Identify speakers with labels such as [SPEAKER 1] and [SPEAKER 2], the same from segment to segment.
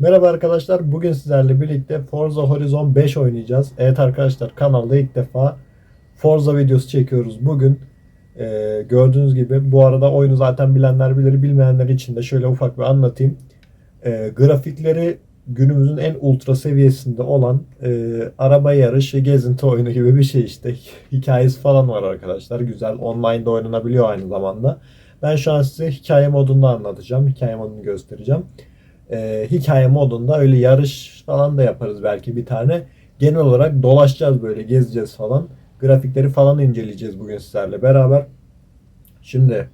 [SPEAKER 1] Merhaba arkadaşlar. Bugün sizlerle birlikte Forza Horizon 5 oynayacağız. Evet arkadaşlar kanalda ilk defa Forza videosu çekiyoruz bugün. Ee, gördüğünüz gibi bu arada oyunu zaten bilenler bilir bilmeyenler için de şöyle ufak bir anlatayım. Ee, grafikleri günümüzün en ultra seviyesinde olan e, araba yarışı gezinti oyunu gibi bir şey işte. Hikayesi falan var arkadaşlar. Güzel online'da oynanabiliyor aynı zamanda. Ben şu an size hikaye modunda anlatacağım. Hikaye modunu göstereceğim e, hikaye modunda öyle yarış falan da yaparız belki bir tane. Genel olarak dolaşacağız böyle gezeceğiz falan. Grafikleri falan inceleyeceğiz bugün sizlerle beraber. Şimdi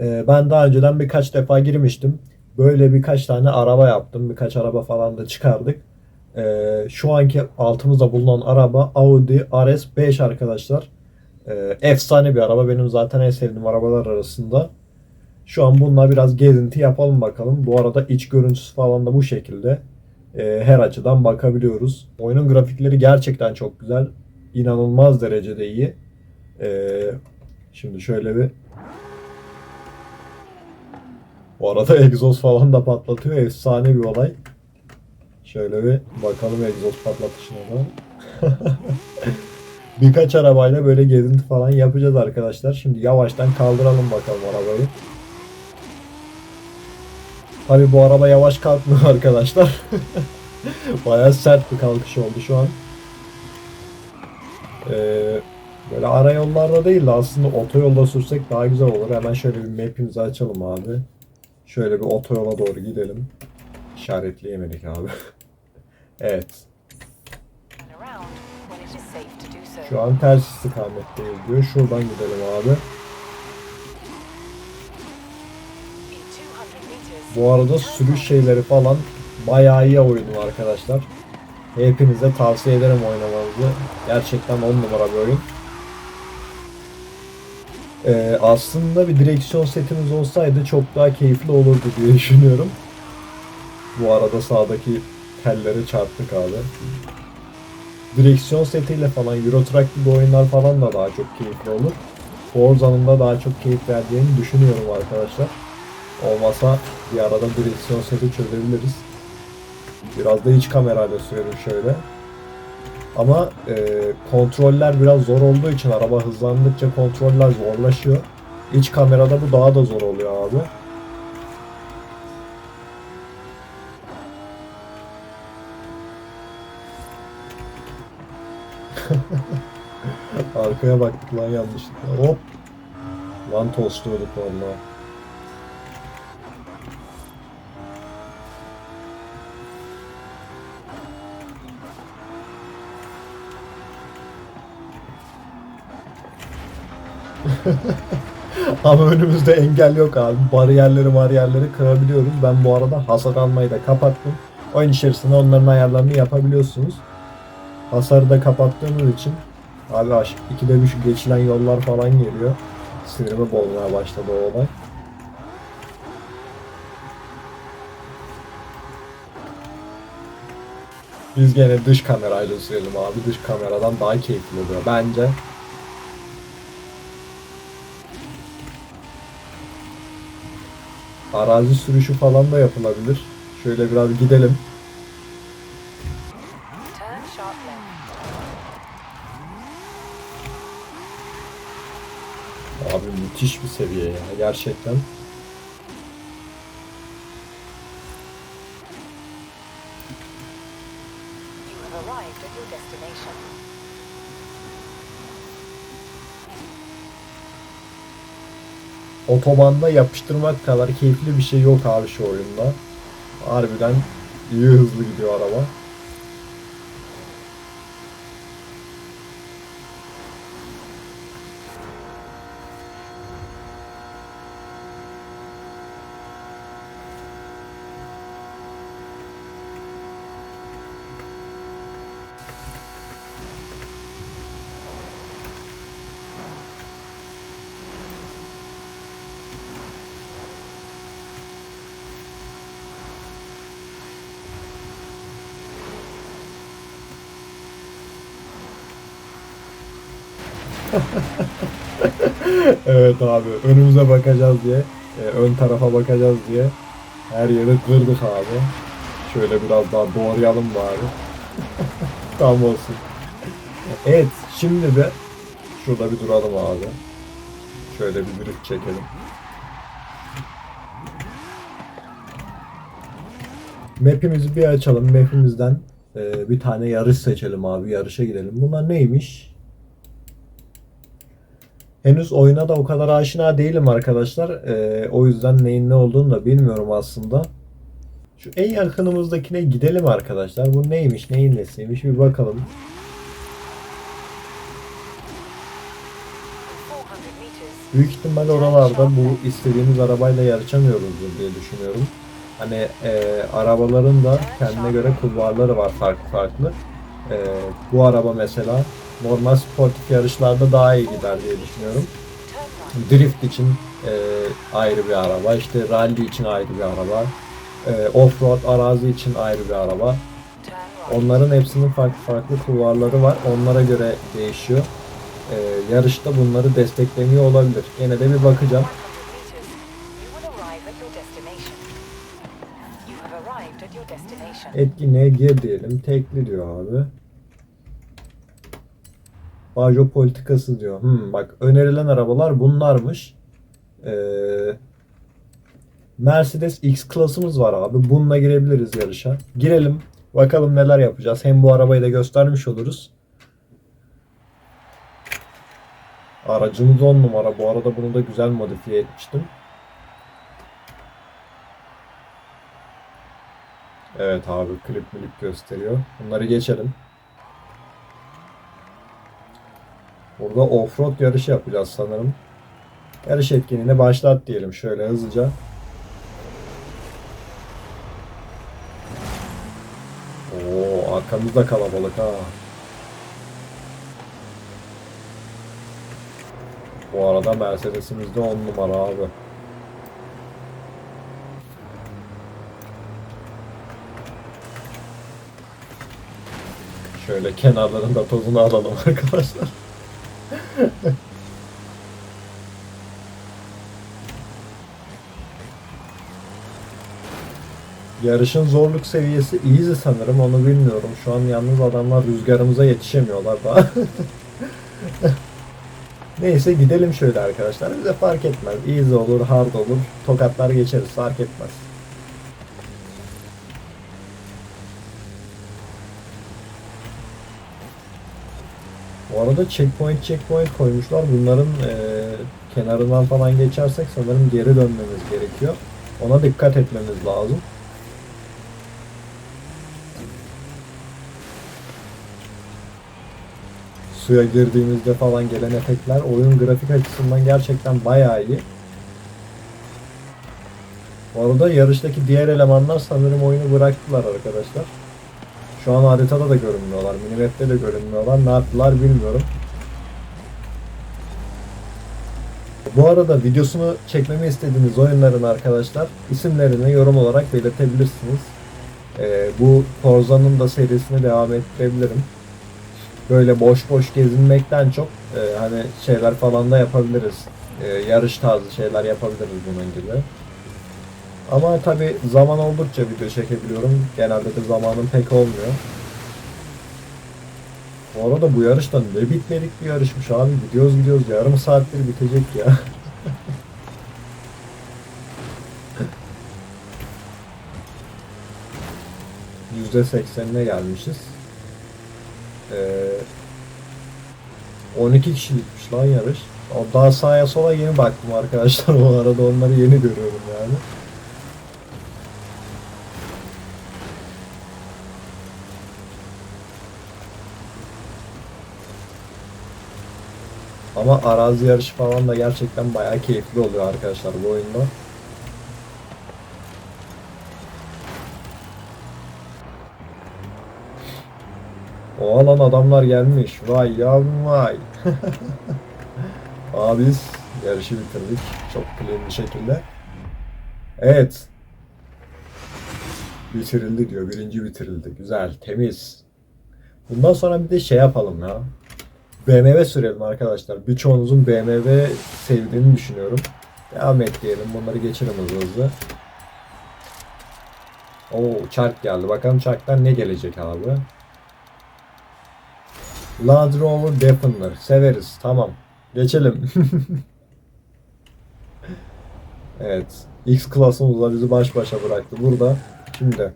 [SPEAKER 1] e, ben daha önceden birkaç defa girmiştim. Böyle birkaç tane araba yaptım. Birkaç araba falan da çıkardık. E, şu anki altımızda bulunan araba Audi RS5 arkadaşlar. E, efsane bir araba. Benim zaten en sevdiğim arabalar arasında. Şu an bununla biraz gezinti yapalım bakalım. Bu arada iç görüntüsü falan da bu şekilde. Ee, her açıdan bakabiliyoruz. Oyunun grafikleri gerçekten çok güzel. İnanılmaz derecede iyi. Ee, şimdi şöyle bir bu arada egzoz falan da patlatıyor. Efsane bir olay. Şöyle bir bakalım egzoz patlatışına da. Birkaç arabayla böyle gezinti falan yapacağız arkadaşlar. Şimdi yavaştan kaldıralım bakalım arabayı. Tabi bu araba yavaş kalkmıyor arkadaşlar. Bayağı sert bir kalkış oldu şu an. Ee, böyle ara yollarda değil de aslında otoyolda sürsek daha güzel olur. Hemen şöyle bir map'imizi açalım abi. Şöyle bir otoyola doğru gidelim. İşaretleyemedik abi. evet. Şu an ters istikametteyiz diyor. Şuradan gidelim abi. Bu arada sürüş şeyleri falan bayağı iyi oyunu arkadaşlar. Hepinize tavsiye ederim oynamanızı. Gerçekten 10 numara bir oyun. Ee, aslında bir direksiyon setimiz olsaydı çok daha keyifli olurdu diye düşünüyorum. Bu arada sağdaki telleri çarptık abi. Direksiyon setiyle falan Euro Truck gibi oyunlar falan da daha çok keyifli olur. Forza'nın da daha çok keyif verdiğini düşünüyorum arkadaşlar. Olmasa bir arada direksiyon seti çözebiliriz. Biraz da iç kamerayla sürelim şöyle. Ama e, kontroller biraz zor olduğu için araba hızlandıkça kontroller zorlaşıyor. İç kamerada bu daha da zor oluyor abi. Arkaya baktık lan yanlışlıkla. Hop. Lan tostluyorduk vallahi. Ama önümüzde engel yok abi. Bariyerleri bariyerleri kırabiliyoruz. Ben bu arada hasar almayı da kapattım. Oyun içerisinde onların ayarlarını yapabiliyorsunuz. Hasarı da kapattığımız için abi ikide bir şu geçilen yollar falan geliyor. Sinirimi bozmaya başladı o olay. Biz gene dış kamerayla sürelim abi. Dış kameradan daha keyifli oluyor bence. Arazi sürüşü falan da yapılabilir. Şöyle biraz gidelim. Abi müthiş bir seviye ya gerçekten. Otobanda yapıştırmak kadar keyifli bir şey yok abi şu oyunda. Harbiden iyi hızlı gidiyor araba. evet abi önümüze bakacağız diye, e, ön tarafa bakacağız diye her yeri kırdık abi. Şöyle biraz daha doğrayalım bari. Tam olsun. Evet şimdi de şurada bir duralım abi. Şöyle bir drift çekelim. Map'imizi bir açalım. Map'imizden e, bir tane yarış seçelim abi. Yarışa gidelim. Bunlar neymiş? Henüz oyuna da o kadar aşina değilim arkadaşlar. E, o yüzden neyin ne olduğunu da bilmiyorum aslında. Şu en yakınımızdakine gidelim arkadaşlar. Bu neymiş, neyin nesiymiş bir bakalım.
[SPEAKER 2] 400 meters.
[SPEAKER 1] Büyük ihtimal oralarda bu istediğimiz arabayla yarışamıyoruzdur diye düşünüyorum. Hani e, arabaların da kendine göre kulvarları var farklı farklı. E, bu araba mesela normal sportif yarışlarda daha iyi gider diye düşünüyorum. Drift için e, ayrı bir araba, işte rally için ayrı bir araba, e, offroad arazi için ayrı bir araba. Onların hepsinin farklı farklı kulvarları var. Onlara göre değişiyor. E, yarışta bunları destekleniyor olabilir. Yine de bir bakacağım.
[SPEAKER 2] 100 meters. You will arrive at your destination. You have arrived at your destination.
[SPEAKER 1] Etkinliğe gir diyelim. Tekli diyor abi. Bajo politikası diyor. Hmm, bak önerilen arabalar bunlarmış. Ee, Mercedes X klasımız var abi. Bununla girebiliriz yarışa. Girelim. Bakalım neler yapacağız. Hem bu arabayı da göstermiş oluruz. Aracımız 10 numara. Bu arada bunu da güzel modifiye etmiştim. Evet abi klip milip gösteriyor. Bunları geçelim. Burada offroad yarışı yapacağız sanırım. Yarış etkinliğine başlat diyelim şöyle hızlıca. Oo arkamızda kalabalık ha. Bu arada Mercedes'imiz de 10 numara abi. Şöyle kenarlarında tozunu alalım arkadaşlar. Yarışın zorluk seviyesi easy sanırım onu bilmiyorum. Şu an yalnız adamlar rüzgarımıza yetişemiyorlar daha. Neyse gidelim şöyle arkadaşlar. Bize fark etmez. Easy olur, hard olur. Tokatlar geçeriz fark etmez. Bu arada checkpoint checkpoint koymuşlar. Bunların eee, kenarından falan geçersek sanırım geri dönmemiz gerekiyor. Ona dikkat etmemiz lazım. Suya girdiğimizde falan gelen efektler oyun grafik açısından gerçekten bayağı iyi. Bu arada yarıştaki diğer elemanlar sanırım oyunu bıraktılar arkadaşlar. Şu an haritada da görünmüyorlar, minimap'te de görünmüyorlar. Ne yaptılar bilmiyorum. Bu arada videosunu çekmemi istediğiniz oyunların arkadaşlar isimlerini yorum olarak belirtebilirsiniz. Ee, bu Forza'nın da serisini devam ettirebilirim. Böyle boş boş gezinmekten çok e, hani şeyler falan da yapabiliriz. E, yarış tarzı şeyler yapabiliriz bunun gibi. Ama tabi zaman oldukça video çekebiliyorum. Genelde de zamanım pek olmuyor. Bu arada bu yarışta ne bitmedik bir yarışmış abi. Gidiyoruz gidiyoruz yarım saattir bitecek ya. %80'ine gelmişiz. Ee, 12 kişilikmiş lan yarış. O daha sağa sola yeni baktım arkadaşlar. O arada onları yeni görüyorum yani. Ama arazi yarışı falan da gerçekten bayağı keyifli oluyor arkadaşlar bu oyunda. O alan adamlar gelmiş. Vay yavrum vay. Abi biz yarışı bitirdik. Çok clean bir şekilde. Evet. Bitirildi diyor. Birinci bitirildi. Güzel. Temiz. Bundan sonra bir de şey yapalım ya. BMW sürelim arkadaşlar. Birçoğunuzun BMW sevdiğini düşünüyorum. Devam et diyelim. Bunları geçelim hızlı hızlı. Oo çark geldi. Bakalım çarktan ne gelecek abi. Land Rover Defender. Severiz. Tamam. Geçelim. evet. X klasımızla bizi baş başa bıraktı. Burada şimdi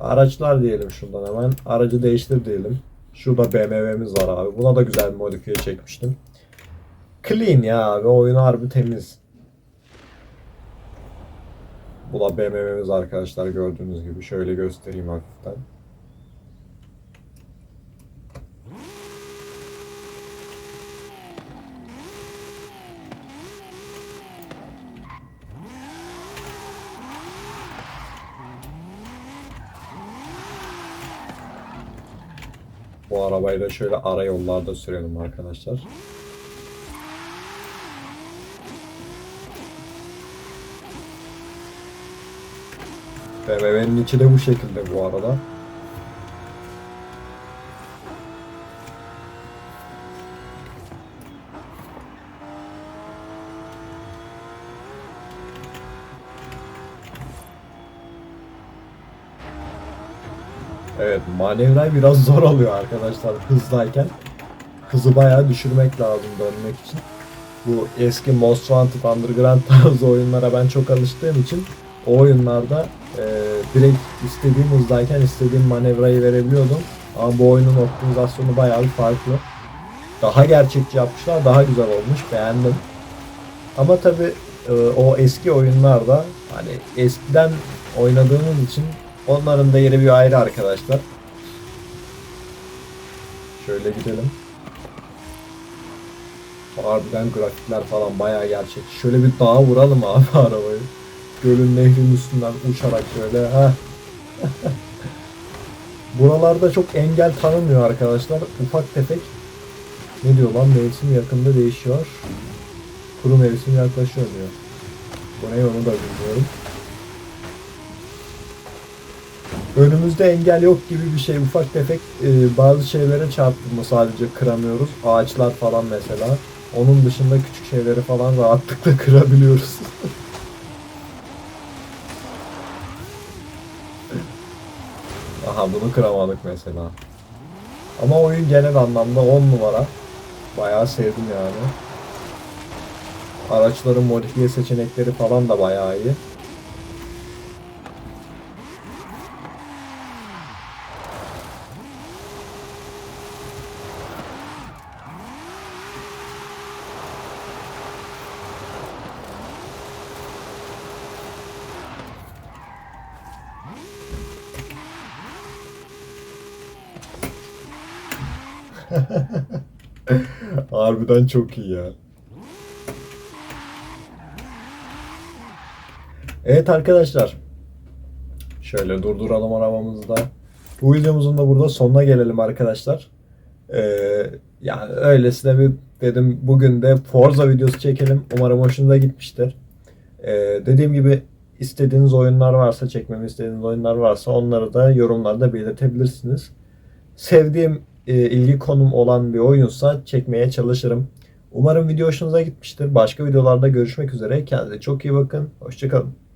[SPEAKER 1] araçlar diyelim şuradan hemen. Aracı değiştir diyelim. Şurada BMW'miz var abi. Buna da güzel bir modifiye çekmiştim. Clean ya abi. Oyun harbi temiz. Bu da BMW'miz arkadaşlar gördüğünüz gibi. Şöyle göstereyim hafiften. Bu arabayı da şöyle ara yollarda sürelim arkadaşlar. BMW'nin içi de bu şekilde bu arada. Evet manevra biraz zor oluyor arkadaşlar hızdayken. Hızı bayağı düşürmek lazım dönmek için. Bu eski Most Wanted Underground tarzı oyunlara ben çok alıştığım için o oyunlarda e, direkt istediğim hızdayken istediğim manevrayı verebiliyordum. Ama bu oyunun optimizasyonu bayağı bir farklı. Daha gerçekçi yapmışlar, daha güzel olmuş, beğendim. Ama tabi o eski oyunlarda hani eskiden oynadığımız için onların da yeri bir ayrı arkadaşlar. Şöyle gidelim. Harbiden grafikler falan bayağı gerçek. Şöyle bir dağa vuralım abi arabayı. Gölün nehrin üstünden uçarak şöyle. ha. Buralarda çok engel tanımıyor arkadaşlar. Ufak tefek ne diyor lan mevsim yakında değişiyor. Kuru mevsim yaklaşıyor diyor. Bu ne onu da bilmiyorum. Önümüzde engel yok gibi bir şey. Ufak tefek e, bazı şeylere çarptığımı sadece kıramıyoruz. Ağaçlar falan mesela. Onun dışında küçük şeyleri falan rahatlıkla kırabiliyoruz. Aha bunu kıramadık mesela. Ama oyun genel anlamda 10 numara. Bayağı sevdim yani. Araçların modifiye seçenekleri falan da bayağı iyi. Harbiden çok iyi ya. Evet arkadaşlar. Şöyle durduralım arabamızda. Bu videomuzun da burada sonuna gelelim arkadaşlar. Ee, yani öylesine bir dedim bugün de Forza videosu çekelim. Umarım hoşunuza gitmiştir. Ee, dediğim gibi istediğiniz oyunlar varsa, çekmemi istediğiniz oyunlar varsa onları da yorumlarda belirtebilirsiniz. Sevdiğim ilgi konum olan bir oyunsa çekmeye çalışırım. Umarım video hoşunuza gitmiştir. Başka videolarda görüşmek üzere. Kendinize çok iyi bakın. Hoşçakalın.